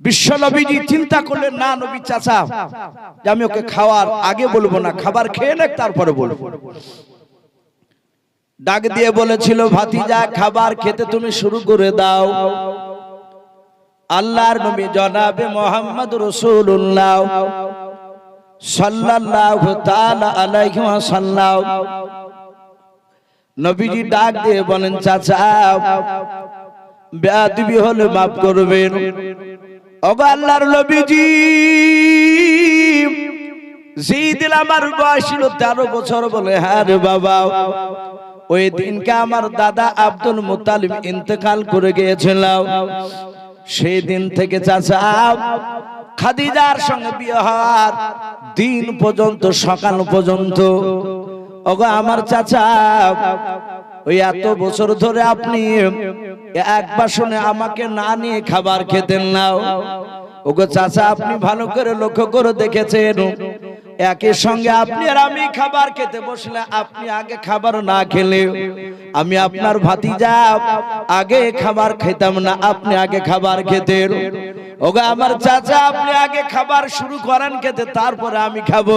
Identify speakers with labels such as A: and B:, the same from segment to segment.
A: বিশ্ব নবীজি চিন্তা করলেন, না নবী চাচা, যে আমি ওকে খাওয়ার আগে বলব না, খাবার খেয়ে নেক, তারপরে বলব। ডাক দিয়ে বলেছিল, ভাতিজা, খাবার খেতে তুমি শুরু করে দাও। আল্লাহর নবী জনাবে মোহাম্মদ রসুল্লাহ সাল্লাল্লাহু তাআলা আলাইহি ওয়াসাল্লাম। নবীজি ডাক দিয়ে বলেন, চাচা, বেয়াদবি হলে মাফ করবেন। ওগো আল্লাহর নবীজি, জিদিল আমার বয়স ছিল তেরো বছর বলে হ্যাঁ বাবা। ওই দিনকে আমার দাদা আব্দুল মুতালিম ইন্তেকাল করে গিয়েছিল সেই দিন থেকে চাচা, খাদিজার সঙ্গে বিয়ে হওয়ার দিন পর্যন্ত, সকাল পর্যন্ত, ওগো আমার চাচা, ওই এত বছর ধরে আপনি এক বাসনে আমাকে না নিয়ে খাবার খেতেন না ওগো চাচা, আপনি ভালো করে লক্ষ্য করে দেখেছেন। একই সঙ্গে আপনি আর আমি খাবার খেতে বসলে আপনি আগে খাবার না খেলে। আমি আপনার ভাতিজা, আগে খাবার খেতাম না, আপনি আগে খাবার খেতেন। ওগো আমার চাচা আপনি আগে খাবার শুরু করেন খেতে তারপরে আমি খাব।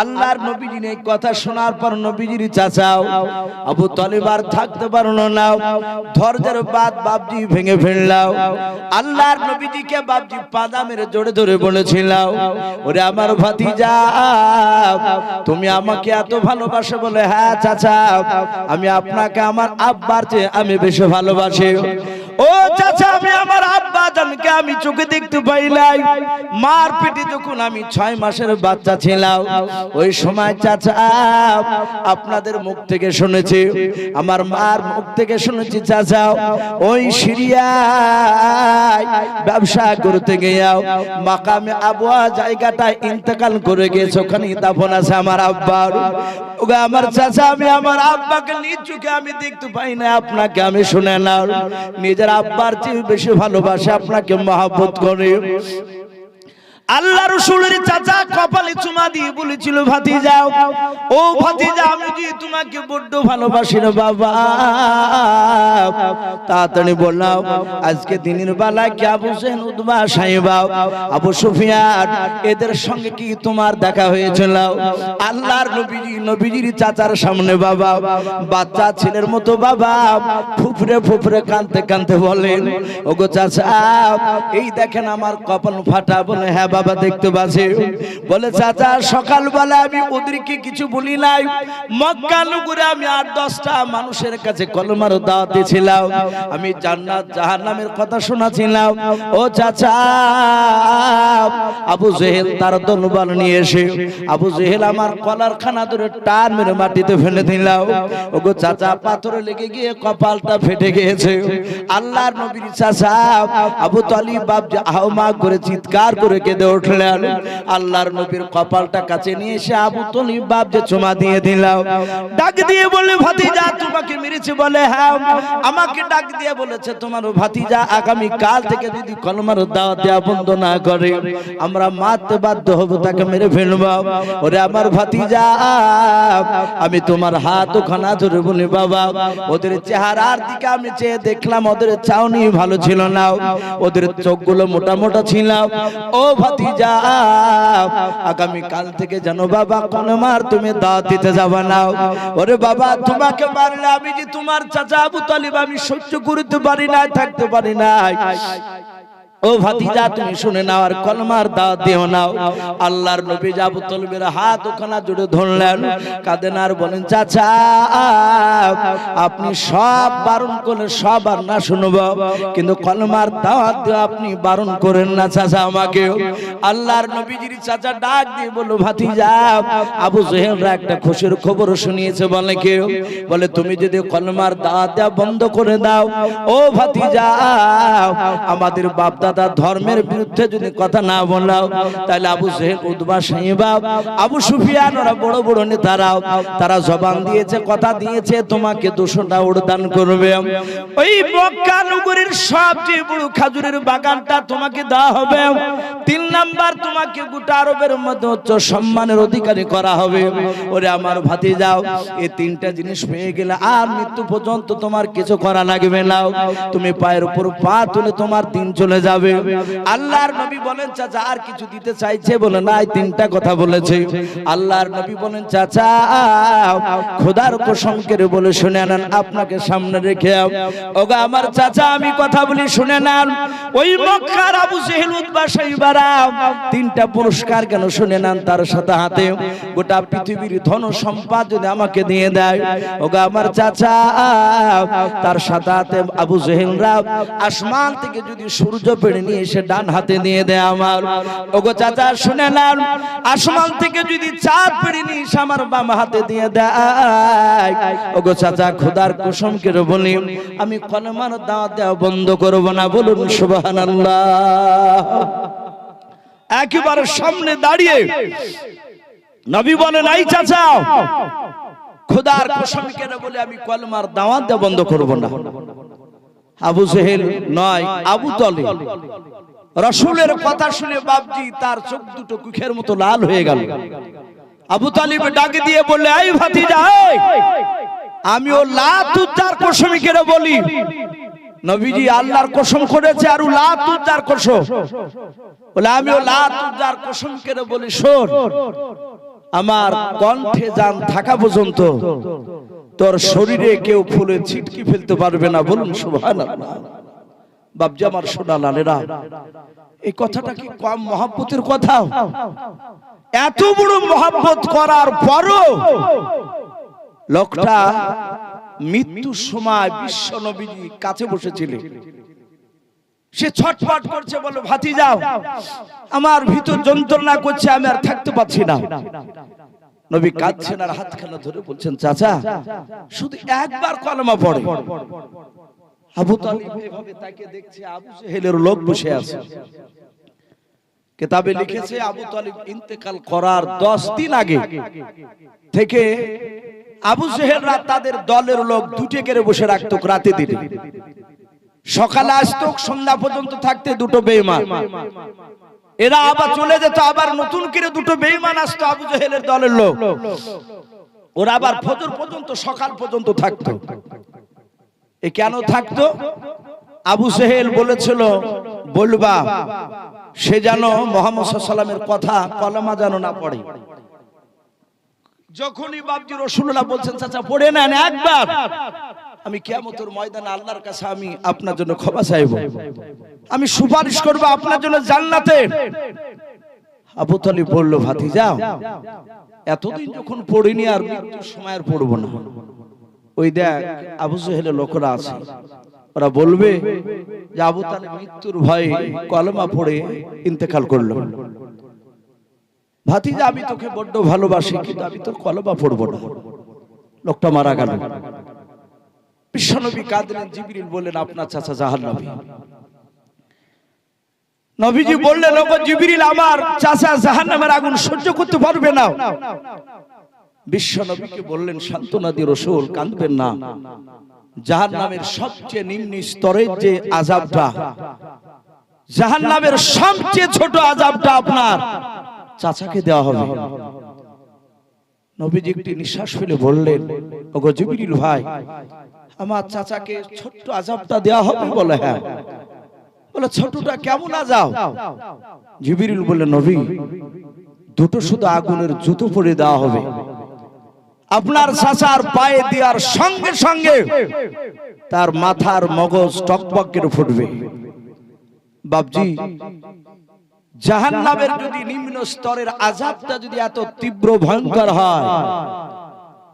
A: আল্লাহর নবীজির এই কথা শোনার পর নবীজির চাচাও আবু তলিবার থাকতে পারল না। ধৈর্যের বাদ বাবজি ভেঙে ফেললাও। আল্লাহর নবীজিকে বাবজি পাদা মেরে জোরে ধরে বলেছিলাম ওরে আমার ভাতিজা তুমি আমাকে এত ভালোবাসো বলে হ্যাঁ চাচা আমি আপনাকে আমার আব্বার চেয়ে আমি বেশি ভালোবাসি। ও চাচা, আমি আমার আব্বা জানকে আমি চোখে দেখতে পাই নাই। মার পেটে যখন আমি ছয় মাসের বাচ্চা ছিলাম, ওই সময় চাচা, আপনাদের মুখ থেকে শুনেছি, আমার মার মুখ থেকে শুনেছি চাচা, ওই সিরিয়ায় ব্যবসা করতে গিয়াও মাকামে আবহাওয়া জায়গাটায় ইন্তেকাল করে গেছে ওখানে দাফন আছে আমার আব্বার। ওগো আমার চাচা, আমি আমার আব্বাকে নিজ চোখে আমি দেখতে পাই না আপনাকে আমি শুনে না নিজের আব্বার চেয়ে বেশি ভালোবাসে আপনাকে মহাব্বত করে। আল্লাহ রসুলের চাচা কপালে চুমা দিয়ে বলেছিল ভাতি যাও ও ভাতি যা আমি যে তোমাকে বড্ড ভালোবাসি রে বাবা। তাড়াতাড়ি বললাম, আজকে দিনের বেলা কি আবু সেন উদ্বা সাহেবা, আবু সুফিয়ান, এদের সঙ্গে কি তোমার দেখা হয়েছিল? আল্লাহর নবীজি, নবীজির চাচার সামনে বাবা, বাচ্চা ছেলের মতো বাবা, ফুফরে ফুফরে কানতে কানতে বলেন, ওগো চাচা, এই দেখেন আমার কপাল ফাটা বলে হ্যাঁ দেখতে পাচ্ছি। বলে, চাচা সকালবেলা আমি ওদেরকে কিছু বলি নাই। মক্কা নগরে আমি আট, দশটা মানুষের কাছে কলমার দাওয়াতে ছিলাম। আমি জান্নাত, জাহান্নামের কথা শোনাছিলাম। ও চাচা, আবু জেহেল তার দলবল নিয়ে এসে, আবু জেহেল আমার কলার খানা ধরে টান মেরে মাটিতে ফেলে দিলাম ওগো চাচা, পাথরে লেগে গিয়ে কপালটা ফেটে গিয়েছে। আল্লাহর নবীর চাচা, আবু তালিব বাপ যে আহমা করে চিৎকার করে কেঁদে উঠলেন। আল্লাহর নবীর কপালটা কাছে নিয়ে এসে আবু তলিব বাপ যে চুমা দিয়ে দিলাম ডাক দিয়ে বলে ভাতিজা, তোমাকে মেরেছে বলে হ্যাঁ আমাকে ডাক দিয়ে বলেছে তোমার ভাতিজা আগামী কাল থেকে যদি কলমার দাওয়াত দেওয়া বন্ধ না করে, আমরা মারতে বাধ্য হব, তাকে মেরে ফেলব। ওরে আমার ভাতিজা, আমি তোমার হাত ওখানা ধরে বলি, বাবা, ওদের চেহারার দিকে আমি চেয়ে দেখলাম, ওদের চাউনি ভালো ছিল না। ওদের চোখগুলো মোটা মোটা ছিল। ও ভাতিজা আগামী কাল থেকে জানো বাবা কলমার তুমি দাওয়াত দিতে যাবা না। ওরে বাবা, তোমাকে মারলে আমি যে তোমার চাচা আবু তালিব আমি সহ্য করতে পারি না থাকতে পারি না ও ভাতিজা তুমি শুনে নাও আর কলমার দাওয়াত দিও নাও। আল্লাহর নবী আবু তলবের হাত ওখানা জুড়ে ধরলেন। কাঁদেন আর বলেন চাচা আপনি সব বারণ করলে সব আর না শুনব। কিন্তু কলমার দাওয়াত দিয়ে আপনি বারণ করেন না চাচা আমাকে। আল্লাহর নবীজির চাচা ডাক দিয়ে বলল ভাতিজা আবু জহেলরা একটা খুশির খবর শুনিয়েছে বলে কেউ। বলে তুমি যদি কলমার দাওয়াত দেওয়া বন্ধ করে দাও ও ভাতিজা আমাদের বাপ দাদা ধর্মের বিরুদ্ধে যদি কথা না বলাও, তাহলে আবু জেহেল উদ্বা সাহেবা আবু সুফিয়ান ওরা বড় বড় নেতারাও তারা জবান দিয়েছে, কথা দিয়েছে, তোমাকে দুশোটা উড়দান করবে। ওই মক্কা নগরীর সবচেয়ে বড় খাজুরের বাগানটা তোমাকে দেওয়া হবে। তিন নাম্বার তোমাকে গোটা আরবের মধ্যে উচ্চ সম্মানের অধিকারী করা হবে। ওরে আমার ভাতি যাও এই তিনটা জিনিস পেয়ে গেলে আর মৃত্যু পর্যন্ত তোমার কিছু করা লাগবে না। তুমি পায়ের উপর পা তুলে তোমার দিন চলে যাবে। যাবে আল্লাহর নবী বলেন চাচা আর কিছু দিতে চাইছে বলে না এই তিনটা কথা বলেছে। আল্লাহর নবী বলেন চাচা খোদার কসম করে বলে শুনে নেন আপনাকে সামনে রেখে ওগা আমার চাচা আমি কথা বলি শুনে নেন। ওই মক্কার আবু জেহেল উদ্বা সাইবারা তিনটা পুরস্কার কেন শুনে নেন তার সাথে হাতে? গোটা পৃথিবীর ধন সম্পদ যদি আমাকে দিয়ে দেয়। ওগা আমার চাচা তার সাথে হাতে আবু জেহেলরা আসমান থেকে যদি সূর্য পেড়ে নিয়ে এসে ডান হাতে দিয়ে দেয় আমার। ওগো চাচা, শুনে নেন আসমান থেকে যদি চাঁদ পেড়ে নিয়ে এসে আমার বাম হাতে দিয়ে দেয়। ওগো চাচা, খোদার কুসুম করে বলি, আমি কলমার দাওয়াত দেওয়া বন্ধ করব না, বলুন সুবহানাল্লাহ। একেবারে সামনে দাঁড়িয়ে। নবী বলে নাই চাচা, খোদার কসম কেন বলে, আমি কলমার দাওয়াত দেওয়া বন্ধ করব না। আবু জেহেল নয় আবু তলে রসুলের কথা শুনে বাপজি তার চোখ দুটো কুখের মতো লাল হয়ে গেল। আবু তালিব ডাকে দিয়ে বললে আই এই, আমি ও লাতুজার কসমি কেন বলি। নবীজি আল্লাহর কসম করেছে আর লাতুজার কসম বলে আমি ও লাতুজার কসম কেন বলি শোন আমার কণ্ঠে যান থাকা পর্যন্ত তোর শরীরে কেউ ফুলে ছিটকি ফেলতে পারবে না, বলুন বাবজি আমার সোনা লালেরা, এই কথাটা কি কম মহাব্বতের কথা? এত বড় মহাব্বত করার পরও লোকটা মৃত্যুর সময় বিশ্ব নবীজি কাছে বসেছিলেন সে ছটফট করছে, বলে ভাতি যাও আমার ভিতর যন্ত্রণা করছে, আমি আর থাকতে পারছি না। নবী কাঁদছেন আর হাতখানা ধরে বলছেন, চাচা, শুধু একবার কলমা পড়ে। আবু তালিব এভাবে তাকে দেখছে, আবু জেহেলের লোক বসে আছে। কেতাবে লিখেছে, আবু তালিব ইন্তেকাল করার দশ দিন আগে থেকে আবু জেহেলরা তাদের দলের লোক দুটে কেড়ে বসে রাখতো রাতে দিনে। সকালে আসতো, সন্ধ্যা পর্যন্ত থাকতে দুটো বেইমান এরা আবার চলে যেত, আবার নতুন করে দুটো বেইমান আসতো, আবু জেহেলের দলের লোক। ওরা আবার ফজর পর্যন্ত, সকাল পর্যন্ত থাকতো। এ কেন থাকতো? আবু সেহেল বলেছিল, বলবা, সে যেন মোহাম্মদ সাল্লামের কথা কলমা যেন না পড়ে। যখনই বাবজি রসুল্লাহ বলছেন, চাচা, পড়ে নেন একবার। আমি কিয়ামতের ময়দানে আল্লাহর কাছে আমি আপনার জন্য ক্ষমা চাইব। আমি সুপারিশ করব আপনার জন্য জান্নাতে। আবু তালিব বলল ভাতি যাও এতদিন যখন পড়িনি আর মৃত্যুর সময় আর পড়ব না। ওই দেখ আবু জহেলের লোকরা আছে। ওরা বলবে যে আবু তালে মৃত্যুর ভয়ে কলমা পড়ে ইন্তেকাল করল। ভাতিজা আমি তোকে বড্ড ভালোবাসি কিন্তু আমি তোর কলমা পড়ব না। লোকটা মারা গেল। বিশ্বনবী কাঁদলেন, জিবরিল বললেন, আপনার চাচা জাহান্নামী। নবীজি বললেন, ওগো জিবরিল, আমার চাচা জাহান্নামের আগুন সহ্য করতে পারবে না। বিশ্ব নবীকে বললেন, সান্ত্বনা দিয়ে রসুল, কাঁদবেন না। জাহান নামের সবচেয়ে নিম্ন স্তরের যে আজাবটা জাহান নামের সবচেয়ে ছোট আজাবটা আপনার চাচাকে দেওয়া হবে। নবীজি একটি নিঃশ্বাস ফেলে বললেন, ওগো জিবরিল ভাই আমার চাচাকে ছোট্ট আজাবটা দেওয়া হবে বলে হ্যাঁ। বলে, ছোটটা কেমন আজাব? জিবরিল বলে নবী, দুটো শুধু আগুনের জুতো পরে দেওয়া হবে। আপনার চাচার পায়ে দেওয়ার সঙ্গে সঙ্গে তার মাথার মগজ টকবক করে ফুটবে। বাবজি জাহান্নামের যদি নিম্ন স্তরের আজাবটা যদি এত তীব্র ভয়ঙ্কর হয়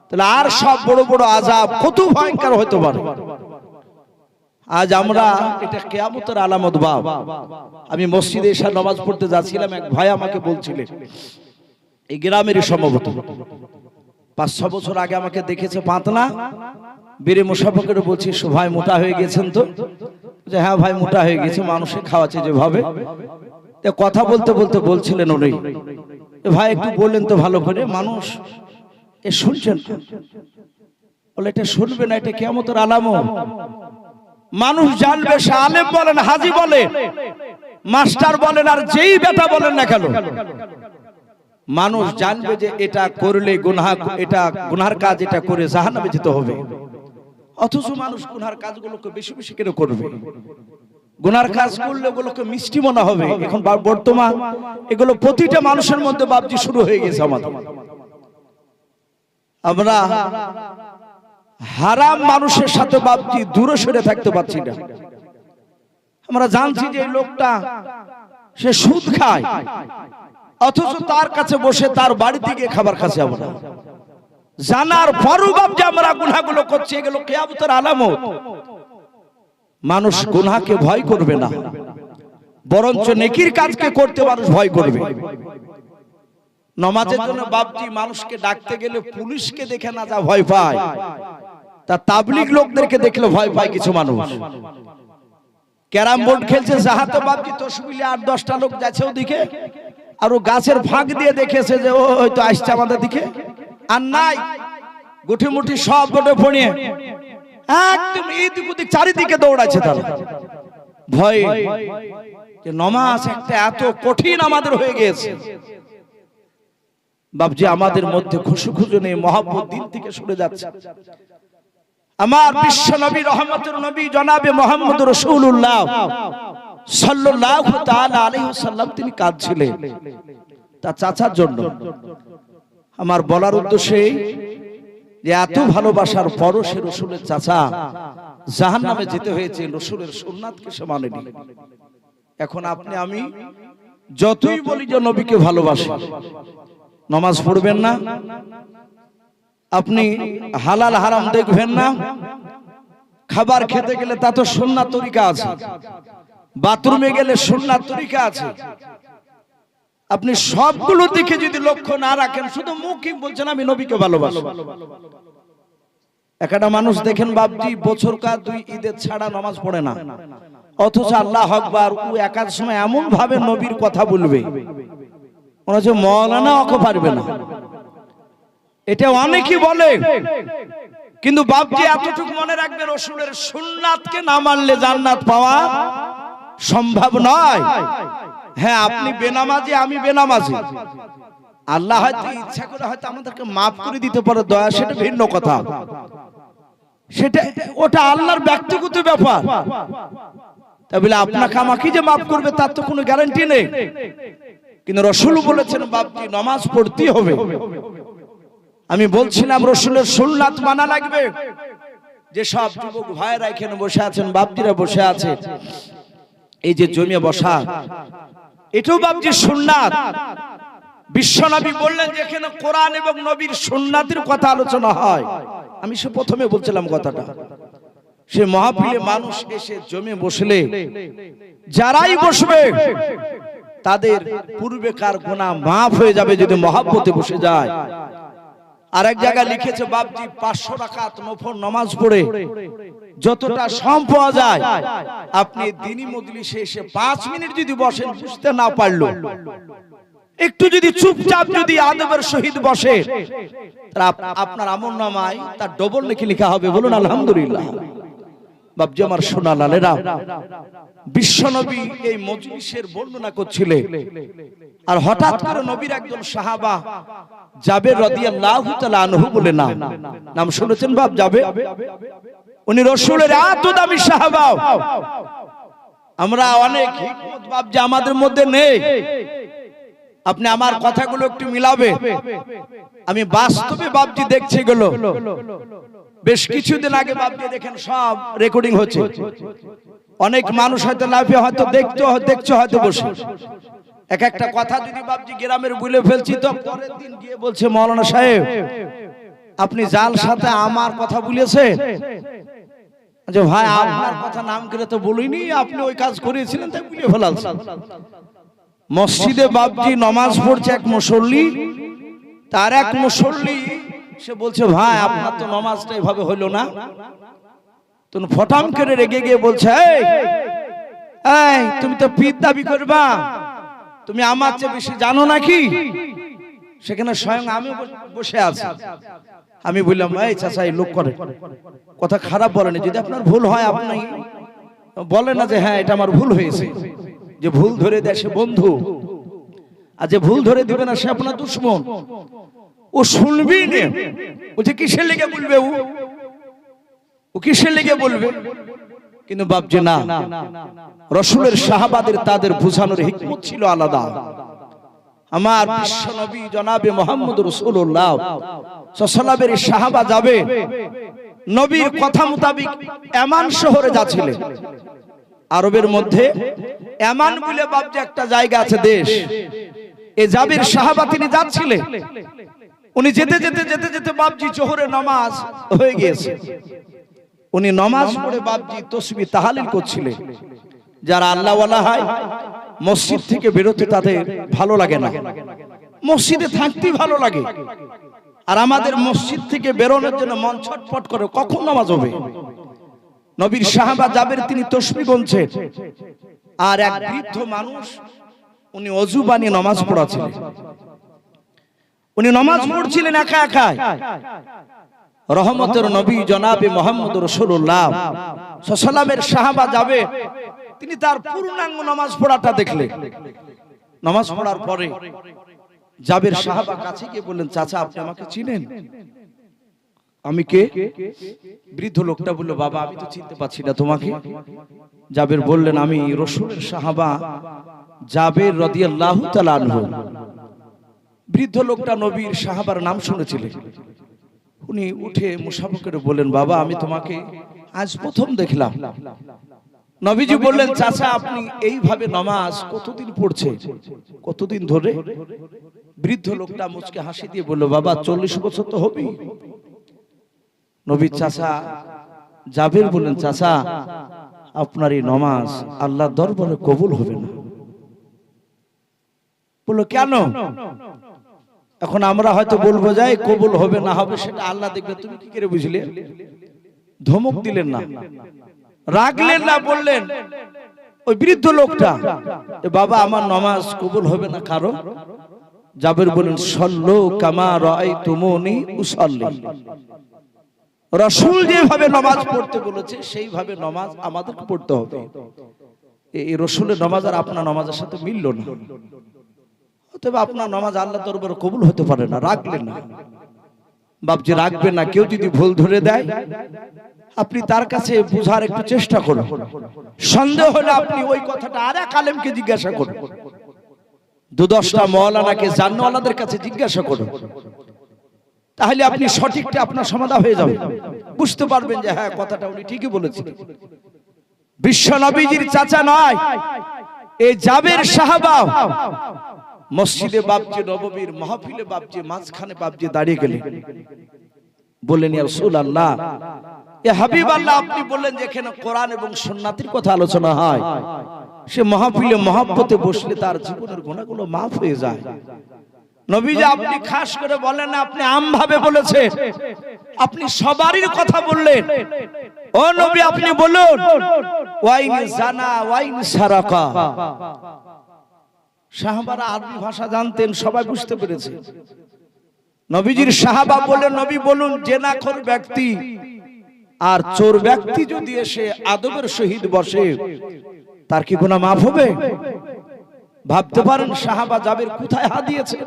A: তাহলে আর সব বড় বড় আজাব কত ভয়ঙ্কর হতে পারে। আজ আমরা এটা কেয়ামতের আলামত বাব। আমি মসজিদে এসে নামাজ পড়তে যাচ্ছিলাম, এক ভাই আমাকে বলছিলেন, এই গ্রামেরই সম্ভবত। পাঁচ ছ বছর আগে আমাকে দেখেছে পাতলা। বীরে মুসাফকের বলছি ভাই মোটা হয়ে গেছেন তো? যে হ্যাঁ ভাই, মোটা হয়ে গেছে, মানুষে খাওয়াচ্ছে যেভাবে। কথা বলতে বলতে বলছিলেন উনি ভাই একটু বললেন তো ভালো করে, মানুষ এ শুনছেন? বলে, এটা শুনবে না, এটা কেমতের আলামো মানুষ জানবে, সে আলেম বলেন, হাজি বলে, মাস্টার বলেন, আর যেই বেটা বলেন না কেন? মানুষ জানবে যে এটা করলে গুনাহ, এটা গুনহার কাজ, এটা করে জাহান্নামে যেতে হবে। অথচ মানুষ গুনহার কাজগুলোকে বেশি বেশি করে করবে? গুনার কাজ করলে ওগুলোকে মিষ্টি মনে হবে। এখন বর্তমান এগুলো প্রতিটা মানুষের মধ্যে বাবজি শুরু হয়ে গেছে আমাদের। আমরা হারাম মানুষের সাথে বাবজি দূরে সরে থাকতে পারছি না। আমরা জানছি যে লোকটা, সে সুদ খায়, অথচ তার কাছে বসে তার বাড়িতে গিয়ে খাবার খাচ্ছে আমরা। জানার পরও বাবজি আমরা গুনাহগুলো করছি, এগুলো কেয়ামতের আলামত। মানুষ গুনাহকে ভয় করবে না, বরঞ্চ নেকির কাজকে করতে মানুষ ভয় করবে। নমাজের জন্য বাপজি মানুষকে ডাকতে গেলে পুলিশকে দেখে না যা ভয় পায়। তা তাবলিগ লোকদেরকে দেখলে ভয় পায় কিছু মানুষ। ক্যারাম বোর্ড খেলছে যাহাতে বাপজি তসবিলে আট দশটা লোক যাচ্ছে ওদিকে আর ও গাছের ফাঁক দিয়ে দেখেছে যে ও হয়তো আসছে আমাদের দিকে। আর নাই। গুটি মুটি সব বোটে পড়িয়ে একদম এদিক ওদিক চারিদিকে দৌড়াচ্ছে তারা। ভয়। যে নমাজ একটা এত কঠিন আমাদের হয়ে গিয়েছে। বাবজি আমাদের মধ্যে খুশু খুশু নেই, মহাব্বত দিন থেকে সরে যাচ্ছে। আমার বিশ্ব নবী, রহমতের নবী, জনাবে মোহাম্মদ রসুল্লাহ সাল্লাল্লাহু তাআলা আলাইহি তিনি কাঁদছিলেন তার চাচার জন্য। আমার বলার উদ্দেশ্য যে এত ভালোবাসার পরও সে রসুলের চাচা জাহান নামে যেতে হয়েছে, রসুলের সুন্নাতকে সে মানেনি। এখন আপনি, আমি যতই বলি যে নবীকে ভালোবাসি নমাজ পড়বেন না। আপনি হালাল হারাম দেখবেন না। খাবার খেতে গেলে তা তো সুন্নাত তরিকা আছে। বাথরুমে গেলে সুন্নাত তরিকা আছে। আপনি সবগুলো দিকে যদি লক্ষ্য না রাখেন, শুধু মুখই বলছেন, আমি নবীকে ভালোবাসি। একটা মানুষ দেখেন, বাপজি বছর কা দুই ঈদের ছাড়া নামাজ পড়ে না। অথচ আল্লাহ আকবার, ও একার সময় এমন ভাবে নবীর কথা বলবে। মনে হচ্ছে মৌলানা অকে পারবে না। এটা অনেকেই বলে। কিন্তু বাপজি এতটুকু মনে রাখবে রসুলের সুন্নাতকে না মানলে জান্নাত পাওয়া সম্ভব নয়। হ্যাঁ আপনি বেনামাজি, আমি বেনামাজি। আল্লাহ হয়তো ইচ্ছা করে হয়তো আমাদেরকে মাফ করে দিতে পারে, দয়া, সেটা ভিন্ন কথা। সেটা, ওটা আল্লাহর ব্যক্তিগত ব্যাপার। তা বলে আপনাকে আমাকে যে মাফ করবে, তার তো কোনো গ্যারান্টি নেই। কিন্তু রসুল বলেছেন বাপজি নামাজ পড়তেই হবে। আমি বলছিলাম রসুলের সুন্নাত মানা লাগবে। যে সব যুবক ভাইয়েরা এখানে বসে আছেন বাপজিরা বসে আছে। এই যে জমিয়ে বসা এটাও বাপজি সুন্নাত। বিশ্বনবী বললেন যে এখানে কোরআন এবং নবীর সুন্নাতের কথা আলোচনা হয়। আমি সে প্রথমে বলছিলাম কথাটা। সে মহাপিলে মানুষ এসে জমে বসলে যারাই বসবে তাদের পূর্বেকার গোনা মাফ হয়ে যাবে যদি মহাব্বতে বসে যায়। আর এক জায়গায় লিখেছে, বাপজি, পাঁচশো রাকাত নফর নামাজ পড়ে যতটা সম পাওয়া যায়, আপনি দিনই মজলিসে এসে পাঁচ মিনিট যদি বসেন, বুঝতে না পারল। একটু যদি চুপচাপ যদি আদবের সহিত বসে আপনার আমল নামায় তার ডবল লিখে লেখা হবে, বলুন আলহামদুলিল্লাহ। বাবজি আমার সোনা লালেরা বিশ্বনবী এই মজলিসের বর্ণনা করছিলেন আর হঠাৎ করে নবীর একজন সাহাবা জাবের রাদিয়াল্লাহু তাআলা আনহু বলে না নাম শুনেছেন বাপ যাবে উনি রসুলের এত দামি সাহাবা। আমরা অনেক হিকমত যে আমাদের মধ্যে নেই। আপনি আমার কথাগুলো একটু মিলাবে। আমি বাস্তবে বাপজি দেখছি গেল বেশ কিছুদিন আগে বাপজি দেখেন সব রেকর্ডিং হচ্ছে। অনেক মানুষ হয়তো লাভে হয়তো দেখতে দেখছ হয়তো বসে। এক একটা কথা যদি বাপজি গ্রামের বুলে ফেলছি তো পরের দিন গিয়ে বলছে মৌলানা সাহেব আপনি জাল সাথে আমার কথা বলেছে যে ভাই আপনার কথা নাম করে তো বলিনি আপনি ওই কাজ করেছিলেন তাই বুঝে ফেলালছেন মসজিদে বাপজি নমাজ পড়ছে এক মুসল্লি তার এক মুসল্লি সে বলছে ভাই আপনার তো নমাজটা এভাবে হইল না। তুমি ফটাম করে রেগে গিয়ে বলছে "এই, এই তুমি তো পীর দাবি করবা। তুমি আমার চেয়ে বেশি জানো নাকি? সেখানে স্বয়ং আমি বসে আছি। আমি বললাম এই চাচা এই লোক করে। কথা খারাপ বলেনি যদি আপনার ভুল হয় আপনি বলে না যে হ্যাঁ এটা আমার ভুল হয়েছে। যে ভুল ধরে দেয় সে বন্ধু। আর যে ভুল ধরে দিবে না সে আপনার দুশ্মন। ও শুনবি নে। বলছে, কিসের লেগে বলবে ও? ও কিসের লেগে বলবে? কিন্তু বাপজি, না। রসুলের সাহাবাদের তাদের বুঝানোর হিকমত ছিল আলাদা। আমার বিশ্ব নবী জনাবে মোহাম্মদ রসুল্লাহ সসালাবের সাহাবা যাবে, নবীর কথা মোতাবিক এমান শহরে যাচ্ছিলেন আরবের মধ্যে এমান বলে বাপজি একটা জায়গা আছে দেশ। এ জাবির সাহাবা তিনি যাচ্ছিলেন উনি যেতে যেতে যেতে যেতে বাপজি জোহরে নামাজ হয়ে গিয়েছে। উনি নামাজ পড়ে বাপজি তসবি তাহালিল করছিলেন। যারা আল্লাহওয়ালা হয়, মসজিদ থেকে বেরোতে তাদের ভালো লাগে না। মসজিদে থাকতেই ভালো লাগে। আর আমাদের মসজিদ থেকে বেরোনোর জন্য মন ছটফট করে, কখন নামাজ হবে? নবীর সাহাবা জাবের তিনি তসবি গুনছেন। আর এক বৃদ্ধ মানুষ, উনি অজু বানিয়ে নামাজ পড়াছিলেন উনি নামাজ পড়ছিলেন একা একা রহমতের নবী জনাবে মোহাম্মদ রসুল্লাহ সালামের সাহাবা যাবে। তিনি তার পূর্ণাঙ্গ নামাজ পড়াটা দেখলেন। নামাজ পড়ার পরে জাবের সাহাবা কাছে গিয়ে বললেন, চাচা, আপনি আমাকে চিনেন? আমি কে? বৃদ্ধ লোকটা বলল, বাবা, আমি তো চিনতে পারছি না তোমাকে। জাবের বললেন, আমি রসুলের সাহাবা জাবের রদিয়াল্লাহু তাআলা আনহু। বৃদ্ধ লোকটা নবীর সাহাবার নাম শুনেছিলেন। উনি উঠে মুসাফা করে বললেন, বাবা, আমি তোমাকে আজ প্রথম দেখলাম। নবীজি বললেন, চাচা, আপনি এইভাবে নামাজ কতদিন পড়ছে কতদিন ধরে? বৃদ্ধ লোকটা মুচকে হাসি দিয়ে বলল, বাবা, চল্লিশ বছর তো হবে নবীর চাচা জাবের বললেন, চাচা, আপনার এই নমাজ আল্লাহ দরবারে কবুল হবে না। বলল, কেন? এখন আমরা হয়তো বলব যাই কবুল হবে না হবে সেটা আল্লাহ দেখবে তুমি কি করে বুঝলে? ধমক দিলেন না। রাগলেন না, বললেন, ওই বৃদ্ধ লোকটা। বাবা, আমার নমাজ কবুল হবে না কারও জাবের বলেন, সল্লো কামা রাই তুমনি উসল্লি। রসুল যেভাবে নমাজ পড়তে বলেছে, সেইভাবে নমাজ আমাদেরকে পড়তে হবে। এই রসুলের নমাজ আর আপনার নমাজের সাথে মিলল না। তবে আপনার নামাজ আল্লাহ দরবারে কবুল হতে পারে না, রাখলেন না। বাপজি রাখবেন না, কেউ যদি ভুল ধরে দেয়, আপনি তার কাছে বুঝার একটু চেষ্টা করুন। সন্দেহ হলে আপনি ওই কথাটা আর এক আলেমকে জিজ্ঞাসা করুন। দু দশটা মৌলানাকে জান্নওয়ালাদের কাছে জিজ্ঞাসা করুন। তাহলে আপনি সঠিকটা আপনার সমাধান হয়ে যাবে। বুঝতে পারবেন যে হ্যাঁ কথাটা উনি ঠিকই বলেছিলেন বিশ্ব নবীজির চাচা নয় এই জাবের সাহাবা। মসজিদে বাপজি নববীর মাহফিলে বাপজি মাঝখানে বাপজি দাঁড়িয়ে গেলেন। বললেন, ইয়া রাসূলুল্লাহ, এ হাবিব আল্লাহ, আপনি বললেন যে এখানে কোরআন এবং সুন্নাতের কথা আলোচনা হয়। সে মাহফিলে মহাব্বতে বসলে তার জীবনের গুণাগুলো মাফ হয়ে যায়। নবীজি আপনি খাস করে বলেন, আপনি আম ভাবে বলেছে আপনি সবারই কথা বললেন। ও নবী, আপনি বলুন, ওয়াইন জানা, ওয়াইন সারাকা। সাহাবারা আরবি ভাষা জানতেন, সবাই বুঝতে পেরেছে। নবীজির সাহাবা বলে নবী, বলুন, জেনাখর ব্যক্তি আর চোর ব্যক্তি যদি এসে আদবের শহীদ বসে, তার কি গুনাহ মাফ হবে? ভাবতে পারেন, সাহাবা জাবের কোথায় হাত দিয়েছে?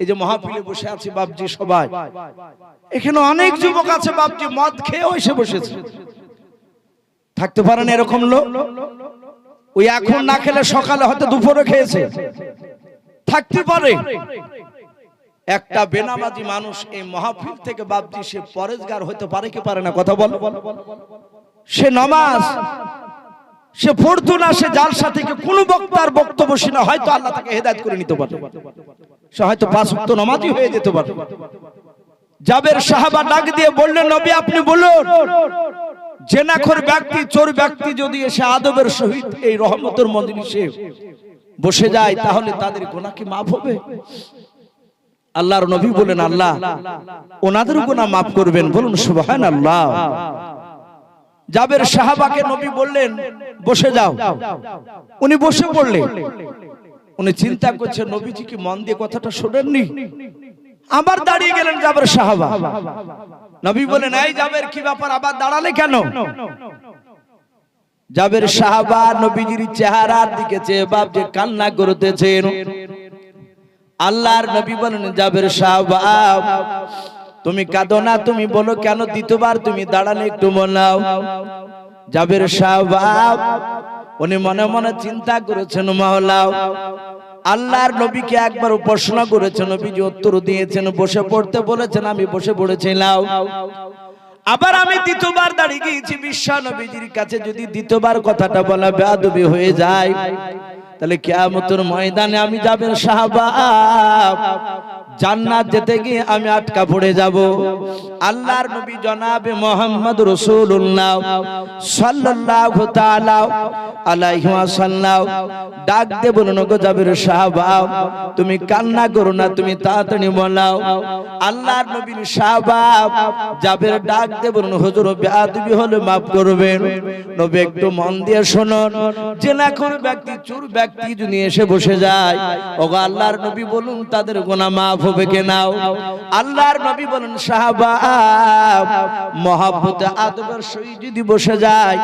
A: এই যে মহাফিলে বসে আছে বাপজি সবাই। এখানে অনেক যুবক আছে বাপজি, মদ খেয়েও এসে বসেছে। থাকতে পারেন এরকম লোক? ওই এখন না খেলে সকালে হয়তো দুপুরে খেয়েছে। থাকতে পারে। একটা বেনামাজি মানুষ এই মহাফিল থেকে বাপজি সে পরেজগার হইতে পারে কি পারে না, কথা বল। সে নমাজ, সে পড়তো না সে জালসা থেকে কোন বক্তার বক্তব্য শুনে হয়তো আল্লাহ তাকে হেদায়ত করে নিতে পারে। সে হয়তো পাঁচ ওয়াক্ত নামাজি হয়ে যেতে পারে। জাবের সাহাবা ডাক দিয়ে বললেন, নবী, আপনি বলুন জেনাখোর ব্যক্তি, চোর ব্যক্তি যদি এসে আদবের সহিত এই রহমতের মজলিসে বসে যায়, তাহলে তাদের গোনা কি মাফ হবে? আল্লাহর নবী বলেন, আল্লাহ ওনাদের গোনা মাফ করবেন। বলুন সুবহান আল্লাহ জাবের সাহাবাকে নবী বললেন, বসে যাও। উনি বসে পড়লেন। উনি চিন্তা করছেন, নবীজি কি মন দিয়ে কথাটা শোনেননি? আবার দাঁড়িয়ে গেলেন জাবের সাহাবা। নবী বলেন, এই জাবের কি ব্যাপার? আবার দাঁড়ালে কেন? জাবের সাহাবা নবীজির চেহারার দিকে চেয়ে বাপ যে কান্না করতেছেন। আল্লাহর নবী বলেন, জাবের সাহাবা, তুমি কাঁদো না, তুমি বলো কেন দ্বিতীয়বার তুমি দাঁড়ালে একটু বলাও। জাবের সাহাব, উনি মনে মনে চিন্তা করেছেন, মাওলাও আল্লাহর নবীকে একবার উপাসনা করেছেন, নবীজি উত্তর দিয়েছেন, বসে পড়তে বলেছেন, আমি বসে পড়েছিলাম। আবার আমি দ্বিতীয়বার দাঁড়িয়ে গিয়েছি বিশ্বা নবীজির কাছে যদি দ্বিতীয়বার কথাটা বলা বেয়াদবি হয়ে যায়, তাহলে কেয়ামতের ময়দানে আমি যাবেন সাহাবা জান্নাত যেতে গিয়ে আমি আটকা পড়ে যাব। আল্লাহর নবী জনাবে মোহাম্মদ রসুল্লাহ সাল্লাল্লাহু তাআলা আলাইহি ওয়াসাল্লাম। ডাক দে বলুন গো জাবির সাহাবা, তুমি কান্না করো না, তুমি তাড়াতাড়ি বলাও। আল্লাহর নবীর সাহাবা জাবের ডাক দে বলুন, হুজুর, বেয়াদবি হলে maaf করবেন। নবী একটু মন দিয়ে শুনুন জেনাখোর ব্যক্তি চোর ব্যক্তি যদি এসে বসে যায়, ওগো আল্লাহর নবী বলুন, তাদের গোনা মাফ হবে কেনাও আল্লাহর নবী বলুন সাহাবা মহাব্বতে আদবের সহিত যদি বসে যায়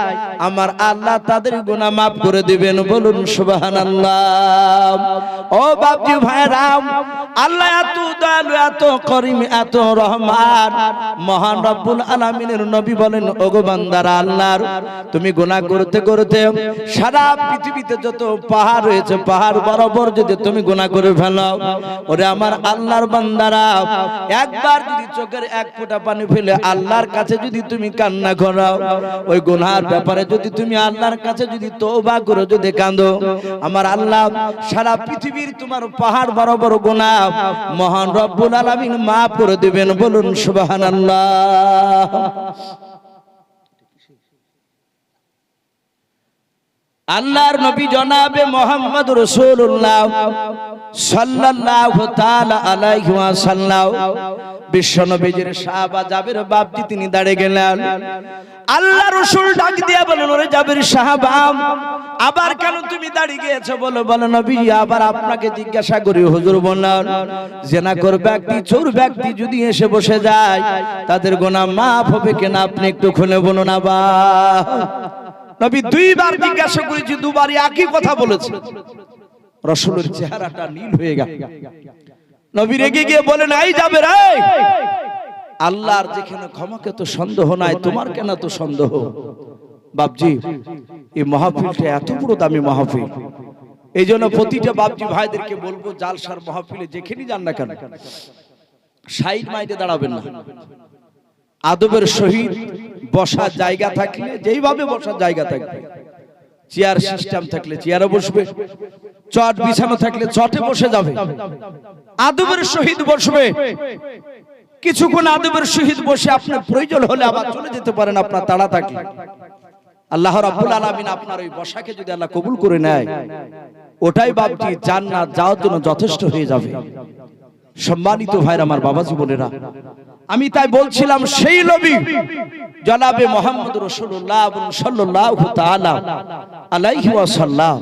A: আমার আল্লাহ তাদের গোনা মাফ করে দিবেন। বলুন সুবহানাল্লাহ। ও বাপজি ভাইরাম আল্লাহ এত দয়ালু এত করিম এত রহমান মহান রব্বুল আলামিনের নবী বলেন ওগো বান্দারা আল্লাহর তুমি গুনাহ করতে করতে সারা পৃথিবীতে যত পাহাড় রয়েছে পাহাড় বরাবর যদি তুমি গুনাহ করে ফেলো ওরে আমার আল্লাহর বান্দারা, একবার যদি চোখের এক ফোঁটা পানি ফেলে আল্লাহর কাছে যদি তুমি কান্না করো ওই গুনার ব্যাপারে যদি তুমি আল্লাহর কাছে যদি তওবা করে, যদি কাঁদো, আমার আল্লাহ সারা পৃথিবীর তোমার পাহাড় বড় বড় গুনাহ মহান রব্বুল আলামিন মাফ করে দিবেন, বলুন সুবহানাল্লাহ। আল্লাহর নবী জনাবে মোহাম্মদ রসুল্লাহ সাল্লাল্লাহু তাআলা আলাইহি ওয়াসাল্লাম। বিশ্ব নবীজির সাহাবা জাবের বাপজি তিনি দাঁড়িয়ে গেলেন। আল্লাহ রসুল ডাক দিয়ে বলেন, ওরে জাবের সাহাবা, আবার কেন তুমি দাঁড়িয়ে গিয়েছো? বলো বলো নবী, আবার আপনাকে জিজ্ঞাসা করি, হুজুর বললেন জেনা কর ব্যক্তি, চোর ব্যক্তি যদি এসে বসে যায়, তাদের গোনা মাফ হবে কিনা? আপনি একটু খুলে বলুন আবার। নবী দুইবার জিজ্ঞাসা করেছি দুবারই একই কথা বলেছে। রসুলের চেহারাটা নীল হয়ে গেল। নবী রেগে গিয়ে বলেন, এই যাবে রে আল্লাহর যেখানে ক্ষমাকে তো সন্দেহ নাই, তোমার কেন তো সন্দেহ? বাপজি, এই মাহফিলটা এত বড় দামি মাহফিল। এই জন্য প্রতিটা বাপজি ভাইদেরকে বলব, জালসার মাহফিলে যেখানেই যান না কেন, সাইড মাইটে দাঁড়াবেন না। আদবের সহিত বসার জায়গা থাকলে, যেইভাবে বসার জায়গা থাকবে। চেয়ার সিস্টেম থাকলে চেয়ারে বসবে। চট বিছানো থাকলে চটে বসে যাবে। আদবের সহিত বসবে। কিছুক্ষণ আদবের শহীদ বসে আপনার প্রয়োজন হলে আবার চলে যেতে পারেন আপনার তাড়া থাকে আল্লাহ রাব্বুল আলামিন আপনার ওই বসাকে যদি আল্লাহ কবুল করে নেয়, ওটাই বাপটি জান্নাত যাওয়ার জন্য যথেষ্ট হয়ে যাবে। সম্মানিত ভাইরা আমার বাবা জীবনেরা, আমি তাই বলছিলাম, সেই নবী জনাবে মোহাম্মদ রসুল্লাহ আলাইহি ওয়াসাল্লাম।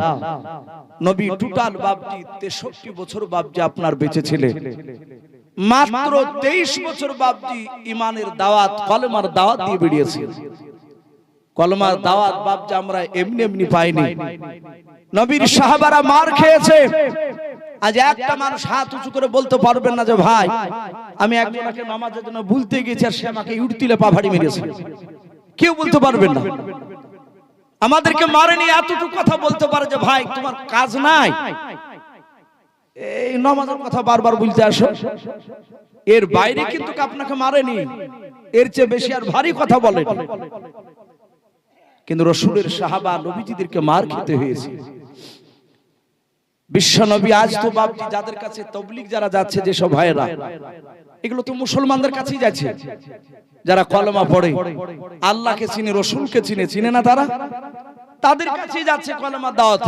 A: নবী টুটাল বাপজি 63 বছর বাপজি আপনার বেঁচে ছিলেন মাত্র 23 বছর বাপজি ইমানের দাওয়াত, কলমার দাওয়াত দিয়ে বেরিয়েছে। কলমার দাওয়াত বাপজি আমরা এমনি এমনি পাইনি। নবীর সাহাবারা মার খেয়েছে। আজ একটা মানুষ হাত উঁচু করে বলতে পারবেন না যে, ভাই, আমি একজনকে নামাজের জন্য ভুলতে গেছি আর সে আমাকে ইউটিলে পা ভাড়ি মেরেছে। কেউ বলতে পারবেন না। আমাদেরকে মারেনি এতটুকু কথা বলতে পারে যে, ভাই, তোমার কাজ নাই। এই নামাজের কথা বারবার বলতে আসো। এর বাইরে কিন্তু আপনাকে মারেনি। এর চেয়ে বেশি আর ভারী কথা বলে কিন্তু রসুলের সাহাবা নবীজিদেরকে মার খেতে হয়েছে। বিশ্ব নবী আজ তো বাপজি যাদের কাছে তবলিক যারা যাচ্ছে যেসব ভাইয়েরা, এগুলো তো মুসলমানদের কাছেই যাচ্ছে, যারা কলমা পড়ে, আল্লাহকে চিনে, রসুলকে চিনে চিনে না তারা? তাদের কাছেই যাচ্ছে কলমা দাওয়াত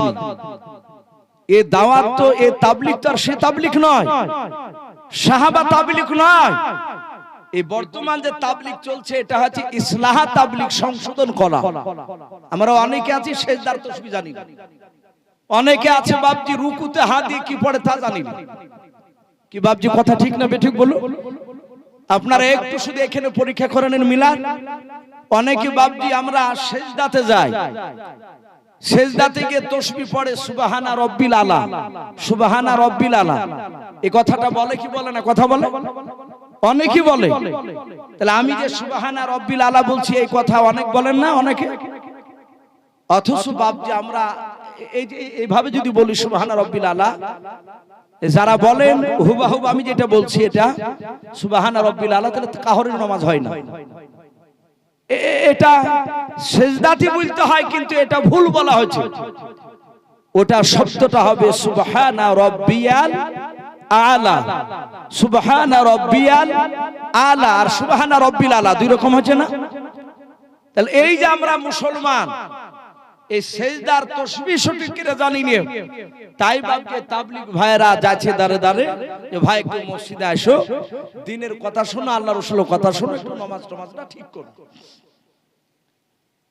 A: এ দাওয়াত তো, এ তাবলিক তো আর সে তাবলিক নয়। সাহাবা তাবলিক নয়। এই বর্তমান যে তাবলিক চলছে, এটা হচ্ছে ইসলাহ তাবলিক সংশোধন করা। আমরা অনেকে আছি, শেষদার তসবি জানি। অনেকে আছে বাপজি রুকুতে হাত দিয়ে কি পড়ে তা জানি না। কি বাপজি, কথা ঠিক না বেঠিক বলো আপনারা একটু শুধু এখানে পরীক্ষা করে নেন মিলান অনেকে বাপজি, আমরা সেজদাতে যাই। সেজদাতে গিয়ে তসবি পড়ে, সুবাহানা রব্বিল আলা। সুবাহানা রব্বিল আলা। এই কথাটা বলে কি বলে না? কথা বলে? অনেকেই বলে। তাহলে আমি যে সুবাহানা রব্বিল আলা বলছি, এই কথা অনেক বলেন না অনেকে? অথচ বাপ যে আমরা এই এইভাবে যদি বলি, সুবহানা রব্বিল যারা বলেন, হুবাহুব আমি যেটা বলছি এটা, সুবাহানা রব্বিল আলা, তাহলে কাহরের নামাজ হয় না। এটা সেজদাতি বলতে হয়, কিন্তু এটা ভুল বলা হয়েছে। ওটা শব্দটা হবে, সুবহানা রব্বিয়াল আলা। সুবহানা রব্বিয়াল আলা, আর সুবহানা রব্বিল আলা, দুই রকম হচ্ছে না? তাহলে এই যে আমরা মুসলমান এই সেজদার তসবি সঠিক করে জানি নে তাই বাপকে তাবলিগ ভাইরা যাচ্ছে দাঁড়ে দাঁড়ে যে ভাই একটু মসজিদে আসো, দিনের কথা শোনো আল্লাহ রসুলের কথা শোনো, একটু নামাজ টামাজটা ঠিক করো।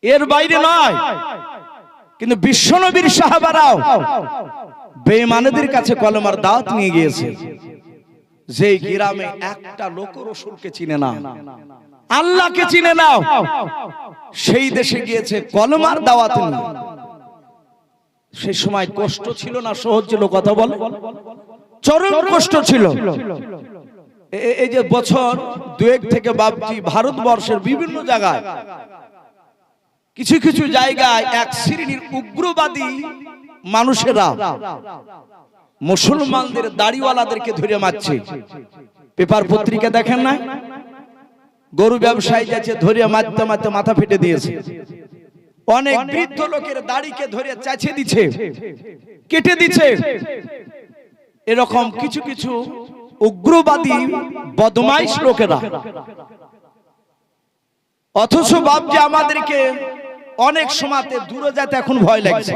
A: এর বাইরে নয়, কিন্তু বিশ্বনবীর সাহাবারাও বেঈমানেদের কাছে কলমার দাওয়াত নিয়ে গিয়েছে। যে গ্রামে একটা লোক রসুলকে চিনে না। আল্লাহকে চিনে নাও। সেই দেশে গিয়েছে কলমার দাওয়াত সেই সময় কষ্ট ছিল না সহজ ছিল কথা বল। চরম কষ্ট ছিল। এই যে বছর দুয়েক থেকে বাপজি ভারতবর্ষের বিভিন্ন জায়গায় কিছু কিছু জায়গায় এক শ্রেণির উগ্রবাদী মানুষেরা মুসলমানদের দাড়িওয়ালাদেরকে ধরে মারছে। পেপার পত্রিকা দেখেন না? গরু ব্যবসায়ী যাচ্ছে, ধরে মারতে মারতে মাথা ফেটে দিয়েছে। অনেক বৃদ্ধ লোকের দাড়িকে ধরে চাছে দিচ্ছে, কেটে দিচ্ছে। এরকম কিছু কিছু উগ্রবাদী, বদমাইশ লোকেরা। অথচ বাপ যে আমাদেরকে অনেক সময়তে দূরে যেতে এখন ভয় লাগছে।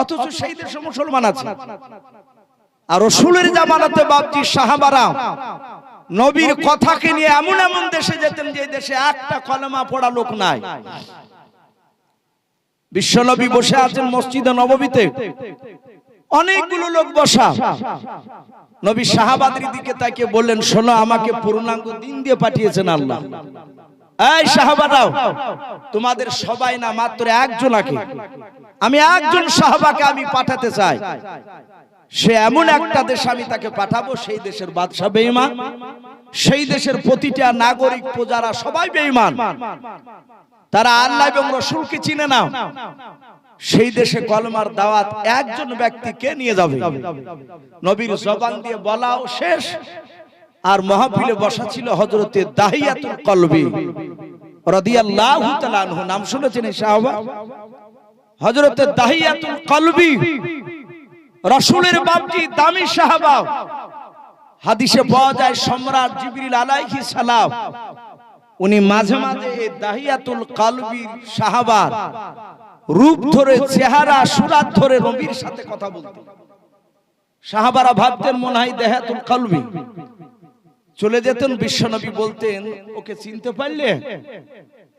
A: অথচ সেই দেশে মুসলমান আছে। আর রসুলের জামানাতে বাপজি সাহাবারা নবীর কথাকে নিয়ে এমন এমন দেশে যেতেন যে দেশে একটা কলেমা পড়া লোক নাই। বিশ্বনবী বসে আছেন মসজিদে নববীতে। অনেকগুলো লোক বসা। নবী শাহাবাদের দিকে তাকে বললেন শোনো আমাকে পূর্ণাঙ্গ দিন দিয়ে পাঠিয়েছেন আল্লাহ। এই সাহাবারাও তোমাদের সবাই না, মাত্র একজনাকে আমি একজন সাহাবাকে আমি পাঠাতে চাই। সে এমন একটা দেশ আমি তাকে পাঠাবো, সেই দেশের বাদশাহ বেঈমান। সেই দেশের প্রতিটা নাগরিক, প্রজারা সবাই বেঈমান। তারা আল্লাহ এবং রসুলকে চিনে না সেই দেশে কলমার দাওয়াত একজন ব্যক্তিকে নিয়ে যাবে। নবীর জবান দিয়ে বলাও শেষ। আর মাহফিলে বসা ছিল হযরতে দাহিয়াতুল কলবি রাদিয়াল্লাহু তাআলা আনহু। নাম শুনেছেন এই সাহাবা? দাহিয়াতুল কলবি রাসূলের বাপজি, দামি সাহাবা। হাদিসে পাওয়া যায় সম্রাট জিবরিল আলাইহিস সালাম, উনি মাঝে মাঝে এই দাহিয়াতুল কলবির সাহাবার রূপ ধরে, চেহারা, সুরাত ধরে নবীর সাথে কথা বলতেন। সাহাবারা ভাবতেন মনে হয় দেহাতুল কলবি। চলে যেতেন বিশ্বনবী বলতেন, ওকে চিনতে পারলে?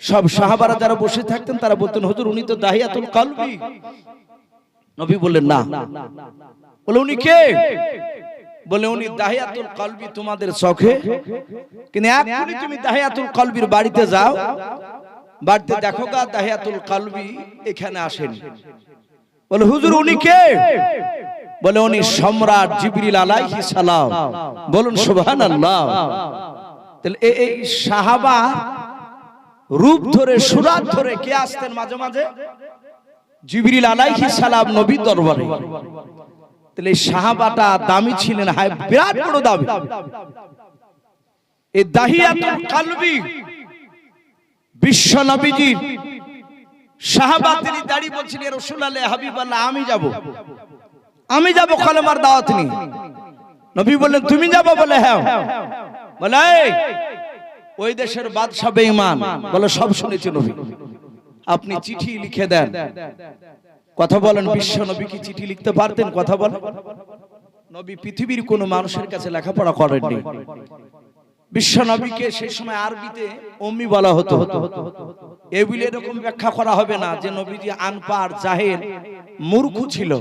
A: সব সাহাবারা যারা বসে থাকতেন, তারা বলতেন, হুজুর, উনি তো দাহিয়াতুল কলবি। নবী বললেন, না। বলে, উনি কে? বলে, উনি দাহিয়াতুল কলবি তোমাদের চোখে। কিন্তু এখনই তুমি দাহিয়াতুল কলবির বাড়িতে যাও, বাড়িতে দেখো গা, দাহিয়াতুল কলবি এখানে আসেন। বলে, হুজুর, উনি কে? বলে উনি সম্রাট জিবরিল আলাইহি সালাম। বলুন সুবহানাল্লাহ। তাহলে এই- সাহাবা রূপ ধরে, সুরাত ধরে কে আসতেন মাঝে মাঝে? জিবরিল আলাইহি সালাম নবী দরবারে। তাহলে সাহাবাটা দামি ছিলেন, হায়, বিরাট বড় দামি। এই দাহিয়াতুল কালবি, বিশ্ব নবীজির সাহাবা, তিনি দাঁড়িয়ে বলছেন ইয়া রাসূলুল্লাহ হাবিবাল্লাহ, আমি যাব। আমি যাব কলেমার দাওয়াত নিয়ে। নবী বললেন তুমি যাব বলে হ্যাঁ। বলে ওই দেশের বাদশাহ বেঈমান। বলে সব শুনেছি নবী। আপনি চিঠি লিখে দেন। কথা বলেন বিশ্ব নবী কি চিঠি লিখতে পারতেন? কথা বলেন। নবী পৃথিবীর কোন মানুষের কাছে লেখাপড়া করেননি। বিশ্ব নবীকে সেই সময় আরবিতে অম্মি বলা হতো। এগুলি এরকম ব্যাখ্যা করা হবে না যে নবীজি আনপার জাহের মূর্খ ছিল।